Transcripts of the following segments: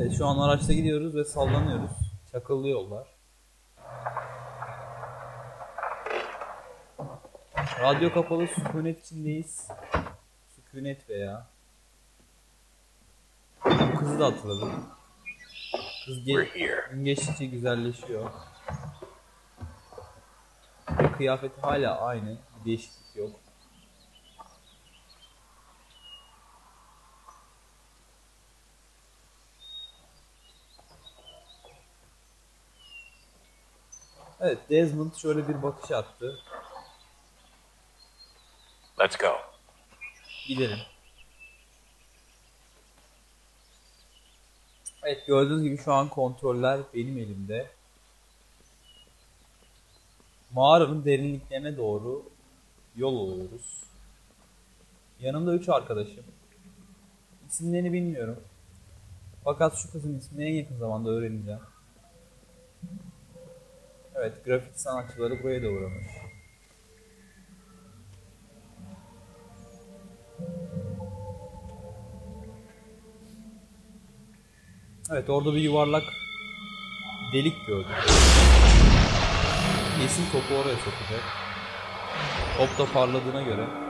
Evet şu an araçta gidiyoruz ve sallanıyoruz. Çakıllı yollar. Radyo kapalı sükunet içindeyiz. Sükunet veya. Kızı da hatırladım. Kız ge- gün geçtikçe güzelleşiyor. Kıyafeti hala aynı. Bir değişiklik yok. Evet Desmond şöyle bir bakış attı. Let's go. Gidelim. Evet gördüğünüz gibi şu an kontroller benim elimde. Mağaranın derinliklerine doğru yol alıyoruz. Yanımda üç arkadaşım. İsimlerini bilmiyorum. Fakat şu kızın ismini en yakın zamanda öğreneceğim. Evet, grafiti sanatçıları buraya da uğramış. Evet orada bir yuvarlak delik gördüm. Kesin topu oraya sokacak. Top da parladığına göre.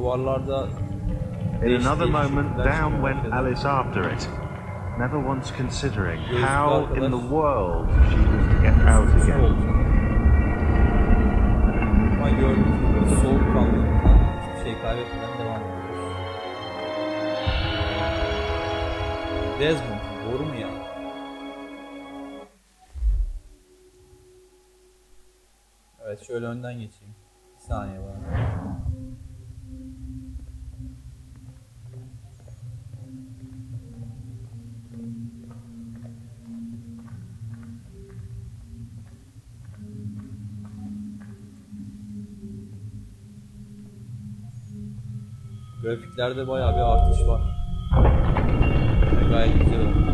Duvarlarda In another moment, down went. Alice after it, never once considering how in the world she was to get out again. Ama gördüğünüz gibi soğukkanlılıktan hiçbir şey kaybetmeden devam ediyoruz. Desmond, doğru mu ya? Evet, şöyle önden geçeyim. Bir saniye bana. Grafiklerde bayağı bir artış var. Yani gayet güzel oldu.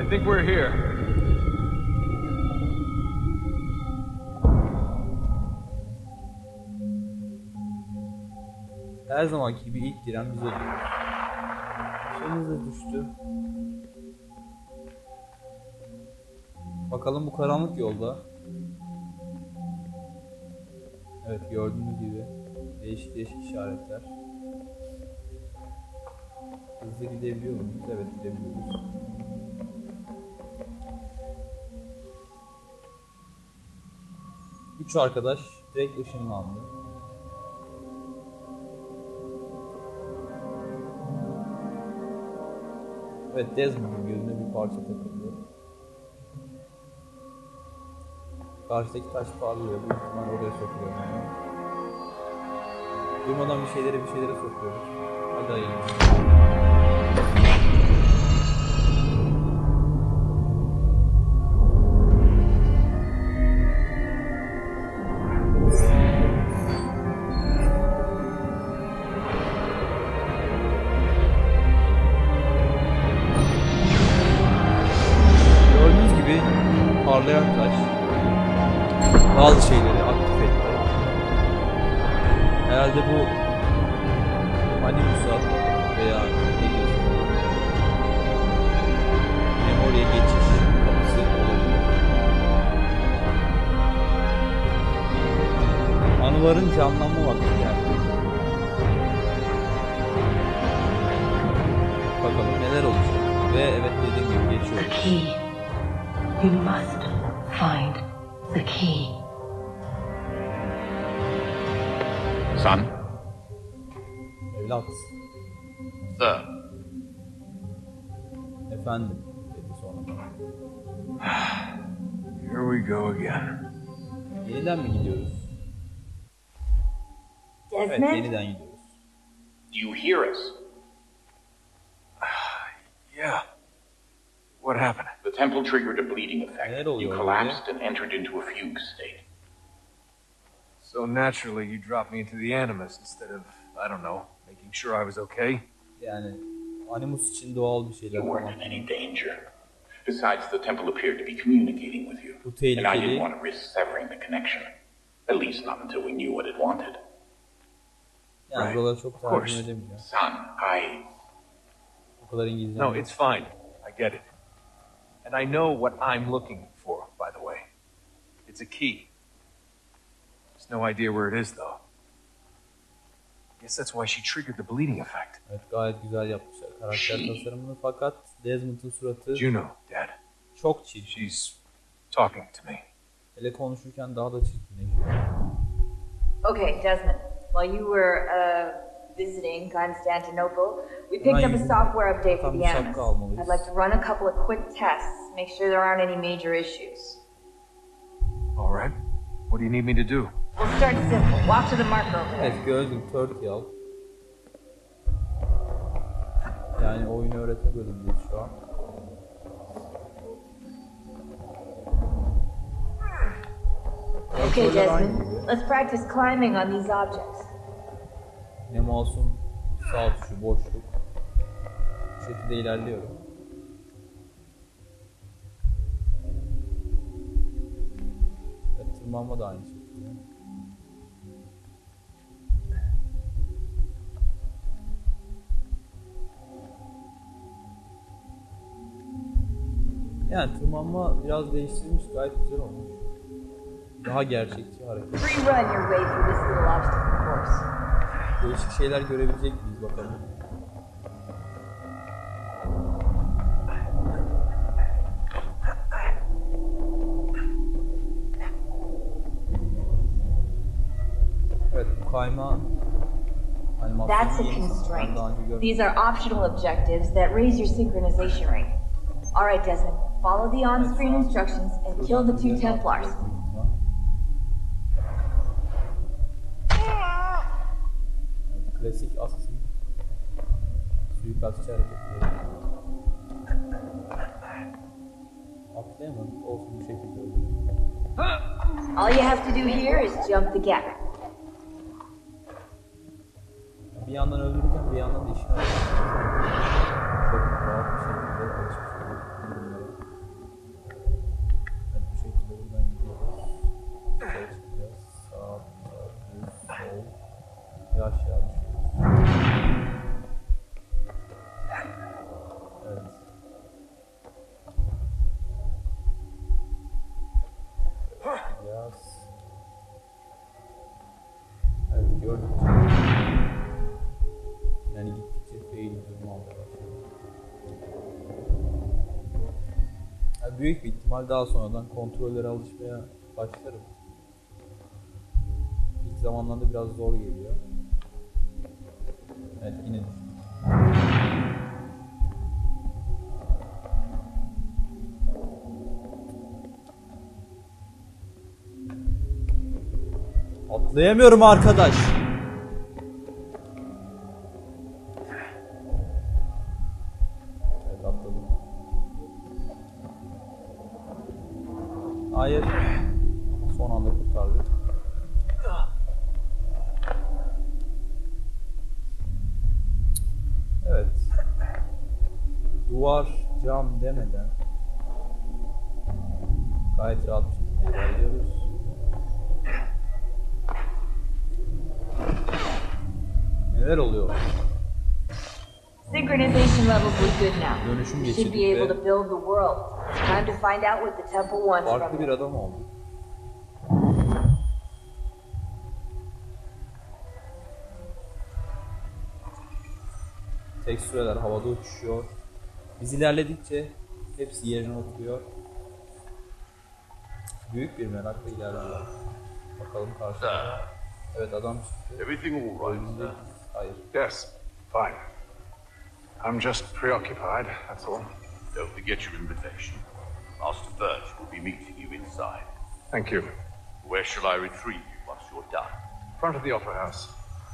I think we're here. Her zamanki gibi ilk giren biz oluyoruz. Şeyimiz de düştü. Bakalım bu karanlık yolda. Evet gördüğünüz gibi değişik değişik işaretler. Hızlı gidebiliyor muyuz? Evet gidebiliyoruz. Üç arkadaş direkt ışınlandı. Evet Desmond'un gözüne bir parça takıldı. Karşıdaki taş parlıyor. Büyük ihtimal oraya sokuyor. Yani. Durmadan bir şeylere bir şeylere sokuyoruz. Hadi hayırlısı. Canlanma vakti geldi. Bakalım neler olacak. Ve evet dediğim gibi The geçiyoruz. key. You must find the key. Son? Evlat, Sir. efendim dedi sonra. Here we go again. Yeniden mi gidiyoruz? Evet, yeniden gidiyoruz. Do you hear us? Ah, yeah. What happened? The temple triggered a bleeding effect. You collapsed and entered into a fugue state. So naturally, you dropped me into the Animus instead of, I don't know, making sure I was okay? Yani Animus için doğal bir şeyler You weren't in any danger. Besides, the temple appeared to be communicating with you. Bu And I didn't want to risk severing the connection. At least not until we knew what it wanted. Yani Right. buraları çok Of course. tercüme edemeyeceğim. Son, I. O kadar İngilizce. No, it's fine. I get it. And I know what I'm looking for, by the way. It's a key. There's no idea where it is, though. Guess that's why she triggered the bleeding effect. Evet gayet güzel yapmışlar karakter tasarımını fakat Desmond'ın suratı Juno, Dad. çok çirkin. She's talking to me. Hele konuşurken daha da çirkinleşiyor. Okay, Desmond. While you were uh, visiting Constantinople, we picked up a software update for the bir Animus. I'd like to run a couple of quick tests, make sure there aren't any major issues. All right. What do you need me to do? We'll start simple. Walk to the marker over there. Evet gördüm Turkey al. Yani oyunu öğretme bölümündeyiz şu an. Okay, Kontroller aynı Desmond. gibi. Let's practice climbing on these objects. Ne mouse'un sağ tuşu boşluk. Bu şekilde ilerliyorum. Evet, tırmanma da aynı şekilde. Yani tırmanma biraz değiştirilmiş gayet güzel olmuş. Daha gerçekçi hareket. Free run your way through this little obstacle course. Değişik şeyler görebilecek miyiz bakalım. Evet bu kayma animasyonu That's a yeni sanırım. Ben constraint. daha önce görmedim. These are optional objectives that raise your synchronization rate. All right, Desmond. Follow the on-screen instructions and kill the two Templars. Evet, klasik Assassin suikastçı hareketleri. Atlayamadık. Olsun bu şekilde öldürürüz. All you have to do here is jump the gap. Bir yandan öldürürken bir yandan da. Çok rahat bir şekilde alışmış büyük bir ihtimal daha sonradan kontrollere alışmaya başlarım. İlk zamanlarda biraz zor geliyor. Evet yine. Atlayamıyorum arkadaş. Neler oluyor? Synchronization levels look good now. Dönüşüm You should geçirdik be able ve to build the world. It's time to find out what the temple wants farklı from bir you. adam oldu. Tekstüreler havada uçuşuyor. Biz ilerledikçe hepsi yerine oturuyor. Büyük bir merakla ilerliyor. Bakalım karşıda. Evet adam çıktı. Everything all right? Hayır. Yes, fine. I'm just preoccupied, that's all. Don't forget your invitation. Master Verge will be meeting you inside. Thank you. Where shall I retrieve you once you're done? Front of the Opera House.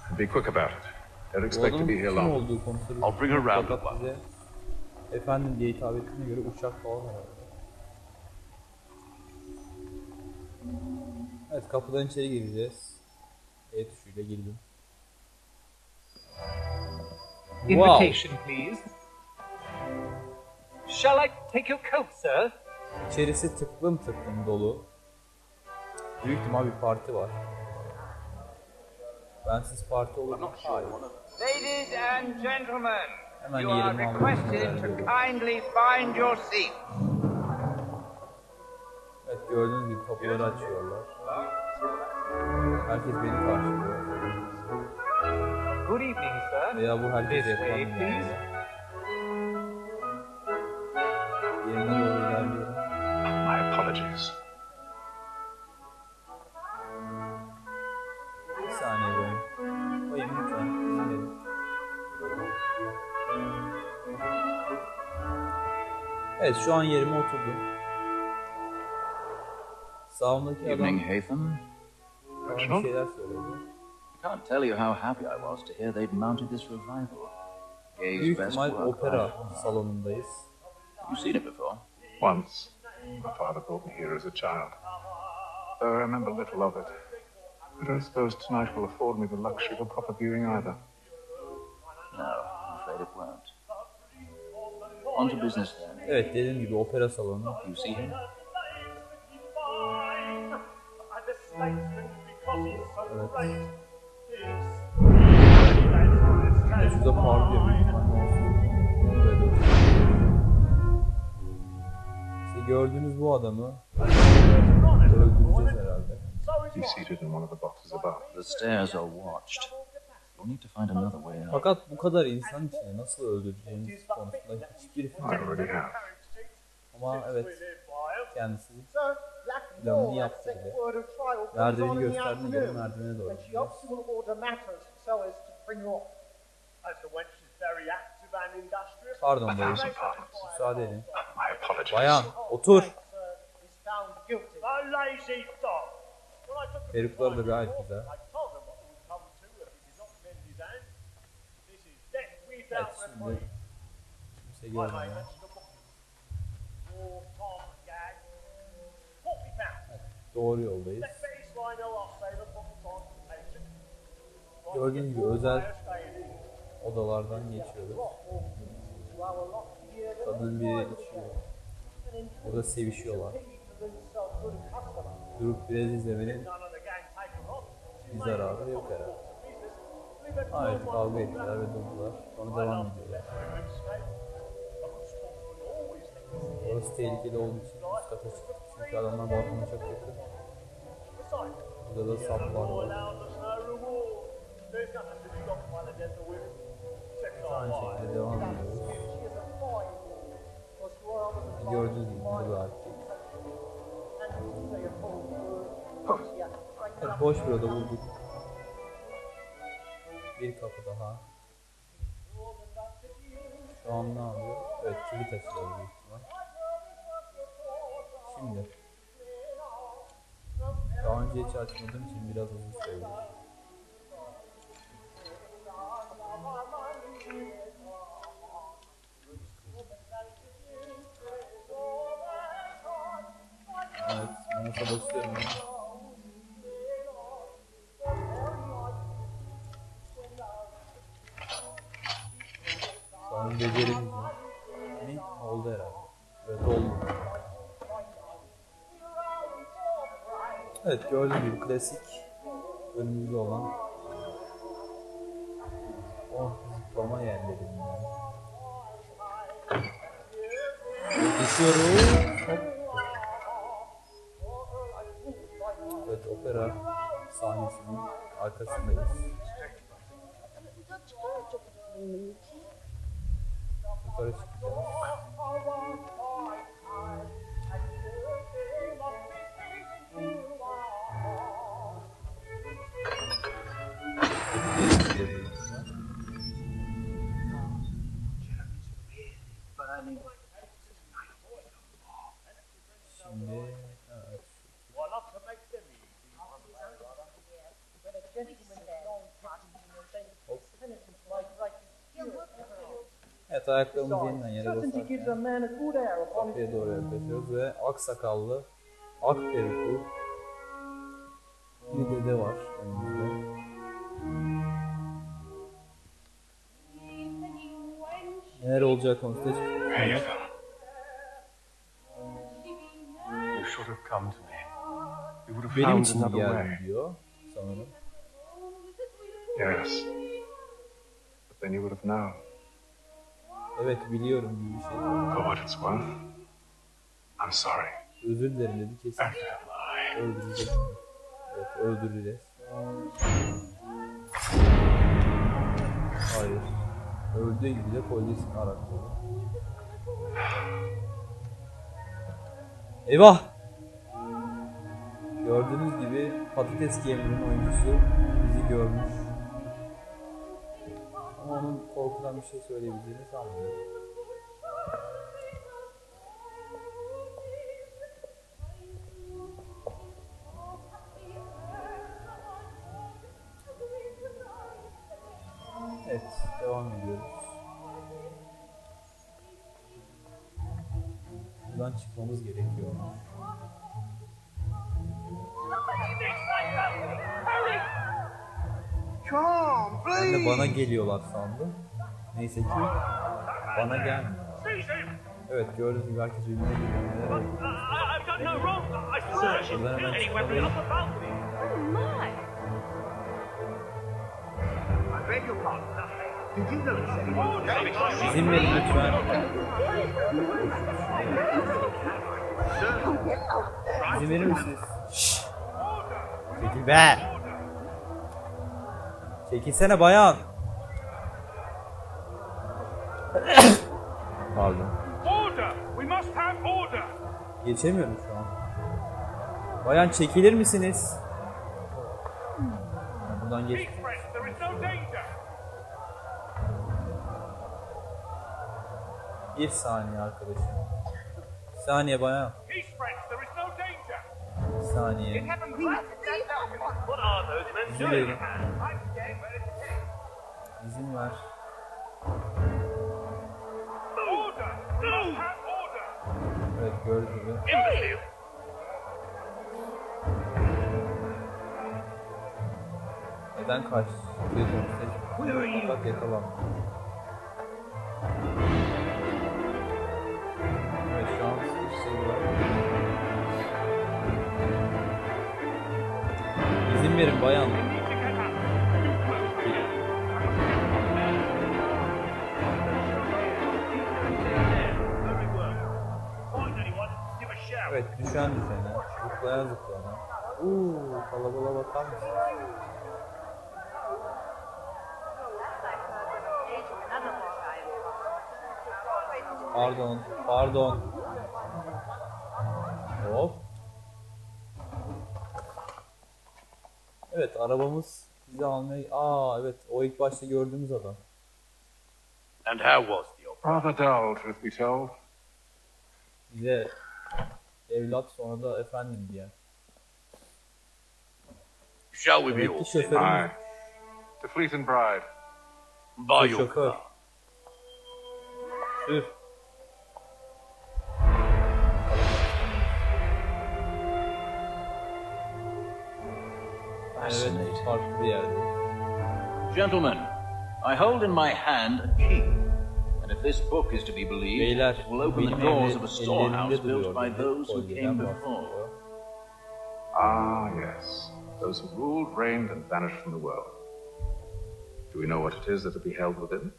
And be quick about it. Don't expect to be here long. I'll bring her round fakat at once. Efendim diye hitap ettiğine göre uçak falan herhalde. Evet kapıdan içeri gireceğiz. E tuşuyla girdim. Wow. Invitation, please. Shall I take your coat, sir? İçerisi tıklım tıklım dolu. Büyük ihtimal bir parti var. Ben siz parti olur mu? Hayır. Ladies and gentlemen, Hemen you are requested to kindly find your seat. Evet gördüğünüz gibi kapıları açıyorlar. Herkes beni karşılıyor. Good evening, sir. Veya bu herkese This way, please. Yerine doğru ilerliyorum. My apologies. Bir saniye lütfen. Evet şu an yerime oturdum. Sağımdaki adam Evening, Hatham. bana bir şeyler söyledi. I can't tell you how happy I was to hear they'd mounted this revival. Gay's Büyük best ihtimal work opera by far. salonundayız. You've seen it before. Once, my father brought me here as a child. Though I remember little of it. I don't suppose tonight will afford me the luxury of a proper viewing either. No, I'm afraid it won't. On to business then. Evet dediğim gibi opera salonu. You see him? Evet. Şurada parlıyor büyük. İşte gördüğünüz bu adamı öldüreceğiz herhalde. He's seated in one of the boxes above. The stairs are watched. We'll need to find another way out. Fakat bu kadar insan içine nasıl öldüreceğimiz konusunda hiçbir fikrim yok. Ama evet kendisi planını yaptı bile. Merdiveni gösterdiğine göre merdivene doğru gidiyoruz. Pardon bayım. Müsaade edin. My apologies. Bayan otur. Perukları da gayet güzel. Evet şimdi kimse görmüyor. Doğru yoldayız. Gördüğünüz gibi özel odalardan geçiyoruz. Kadın biri içiyor. Burada sevişiyorlar. Durup biraz izlemenin bir zararı yok herhalde. Hayır kavga ettiler ve durdular. Sonra devam ediyorlar. Orası tehlikeli olduğu için üst kata çıktık. Çünkü adamlar balkona çok yakın. Burada da saplar var. Aynı şekilde devam ediyoruz. Gördüğünüz gibi burada erkek. Evet, boş bir oda bulduk. Bir kapı daha. Şu an ne yapıyor? Evet kilit açılıyor büyük ihtimal. Şimdi. Daha önce hiç açmadığım için biraz uzun Evet gördüğünüz gibi klasik önümüzde olan o zıplama yerleri. Hop. Evet opera sahnesinin arkasındayız. Yukarı çıkacağız. Şimdi evet. Evet ayaklarımızı yeniden yere basarken kapıya doğru yaklaşıyoruz ve ak sakallı, ak peruklu bir dede var önümüzde. Neler olacağı konusunda hiçbir fikrim Hey, yok. Come to me. We would have Benim found için another way. geldi diyor sanırım. Yes. But then you would have known. Evet biliyorum gibi bir şey. For what it's worth, I'm sorry. Özür dilerim dedi kesin. After that lie. Öldürecek. Evet öldüreceğiz. Hayır. Öldüğü gibi de kolyesini arakladı. Eyvah! Gördüğünüz gibi patates geminin oyuncusu bizi görmüş. Ama onun korkudan bir şey söyleyebileceğini sanmıyorum. Evet, devam ediyoruz. Buradan çıkmamız gerekiyor. Ben de bana geliyorlar sandım. Neyse ki bana gelmiyor. Evet gördüğünüz gibi herkes birbirine geliyor. Buradan hemen çıkmalıyım. İzin verin lütfen. İzin verir misiniz? Şşş. Çekil be. Çekilsene bayan. Pardon. Geçemiyorum şu an. Bayan çekilir misiniz? Buradan geç. Bir saniye arkadaşım. Bir saniye bayan. Bir saniye. Men İzin ver. Evet gördüğünüz gibi. Neden kaçtı? Bak yakalandı. Evet şu an bir şey. İzin verin bayan. Evet düşen düşene, zıplayan zıplayana. Uuu kalabalığa bakar mısın? Pardon, pardon. Hop. Evet arabamız bizi almaya... Aa evet o ilk başta gördüğümüz adam. And how was the opera? Rather dull, truth be told. Bize evlat sonra da efendim diye. Shall we be Evet all ki şoförümüz Aye. To Fleet and Bride. by your şoför. car? Sür. Evet Fascinating. farklı bir yerde. Gentlemen, I hold in my hand a key. And if this book is to be believed, Beyler it will open the doors of a storehouse built by those who came before. Ah, yes. Those who ruled, reigned, and vanished from the world. Do we know what it is that will be held within?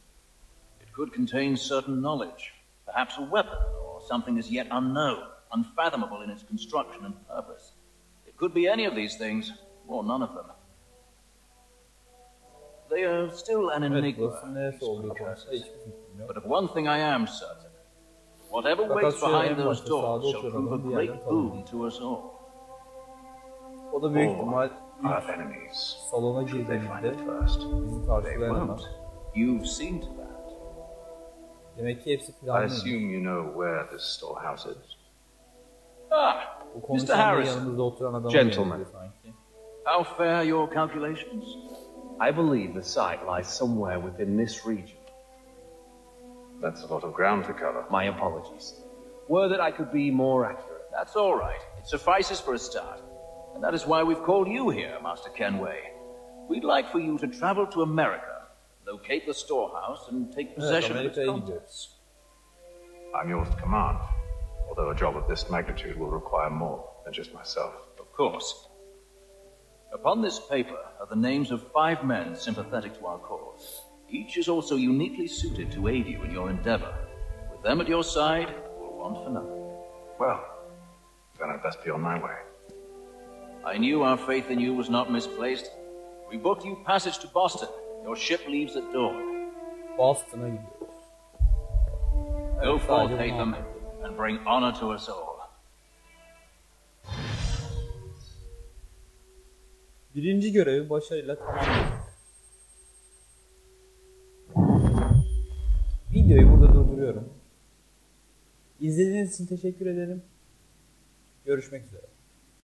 It could contain certain knowledge, perhaps a weapon or something as yet unknown, unfathomable in its construction and purpose. It could be any of these things, or none of them. They are still an Evet enigma, burası neresi these olduğu konusunda creatures. hiçbir fikrim yok. But of one thing I am certain. Whatever Fakat waits şu en behind those başta sağda doors shall oturan prove a adamı bir yerden great tanıdım. boon to us all. O da büyük Or ihtimal our ilk enemies. salona Should they find girdiğimizde it first? bizi They karşılayan adam. won't. You've seen to that. Demek ki hepsi I planlıymış. assume you know where this storehouse is. Ah, Bu Mr. konuşan da Harrison. yanımızda oturan adama Gentlemen. benziyor sanki. How fair your calculations? I believe the site lies somewhere within this region. That's a lot of ground to cover. My apologies. Were that I could be more accurate. That's all right. It suffices for a start. And that is why we've called you here, Master Kenway. We'd like for you to travel to America, locate the storehouse, and take Evet possession of its contents. I'm yours to command, although a job of this magnitude will require more than just myself. Of course. Upon this paper are the names of five men sympathetic to our cause. Each is also uniquely suited to aid you in your endeavor. With them at your side, you'll want for nothing. Well, then I'd best be on my way. I knew our faith in you was not misplaced. We booked you passage to Boston. Your ship leaves at dawn. Boston, Boston'a gidiyoruz. Go forth, sadece Hatham, Muhammed. and bring honor to us all. Birinci görevi başarıyla tamamladık. Videoyu burada durduruyorum. İzlediğiniz için teşekkür ederim. Görüşmek üzere.